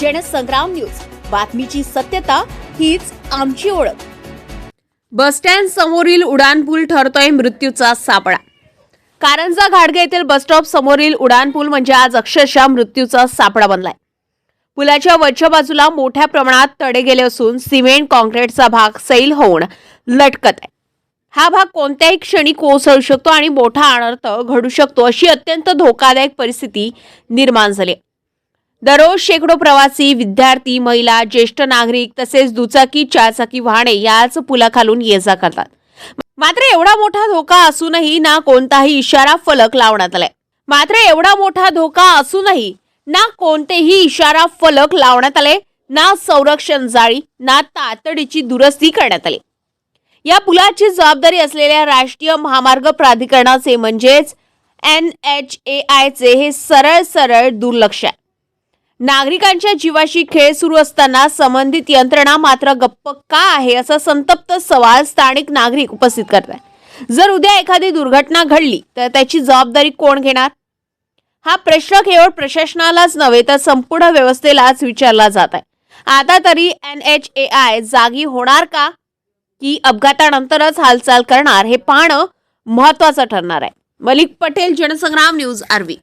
Jansangram news. बातमीची सत्यता हीच आमची ओळख. बसस्टँड समोरील उड्डाणपूल ठरतोय मृत्यूचा सापळा. कारंजा घाडगे येथील बसस्टॉप समोरील उड्डाणपूल म्हणजे आज अक्षरशः मृत्यूचा सापळा बनलाय. पुलाच्या वरच्या बाजूला मोठ्या प्रमाणात तडे गेले असून सिमेंट कॉन्क्रीटचा भाग सैल होऊन लटकत आहे. हा भाग कोणत्याही क्षणी कोसळू शकतो आणि मोठा अनर्थ घडू शकतो अशी अत्यंत धोकादायक परिस्थिती निर्माण झाली आहे. दररोज शेकडो प्रवासी विद्यार्थी महिला ज्येष्ठ नागरिक तसेच दुचाकी चारचाकी वाहने याच पुलाखालून ये जा करतात. मात्र एवढा मोठा धोका असूनही ना कोणताही इशारा फलक लावण्यात आलाय. मात्र एवढा मोठा धोका असूनही ना कोणतेही इशारा फलक लावण्यात आले ना संरक्षण जाळी ना तातडीची दुरुस्ती करण्यात आली. या पुलाची जबाबदारी असलेल्या राष्ट्रीय महामार्ग प्राधिकरणाचे म्हणजेच एन एच ए आयचे हे सरळ सरळ दुर्लक्ष आहे. नागरिकांच्या जीवाशी खेळ सुरू असताना संबंधित यंत्रणा मात्र गप्प का आहे असा संतप्त सवाल स्थानिक नागरिक उपस्थित करत आहे जर उद्या एखादी दुर्घटना घडली तर त्याची जबाबदारी कोण घेणार? हा प्रश्न केवळ प्रशासनालाच नव्हे तर संपूर्ण व्यवस्थेलाच विचारला जात आहे आता तरी एन एच ए आय जागी होणार का? की अपघातानंतरच हालचाल करणार हे पाहणं महत्वाचं ठरणार आहे. Malik Patel Jansangram news RV.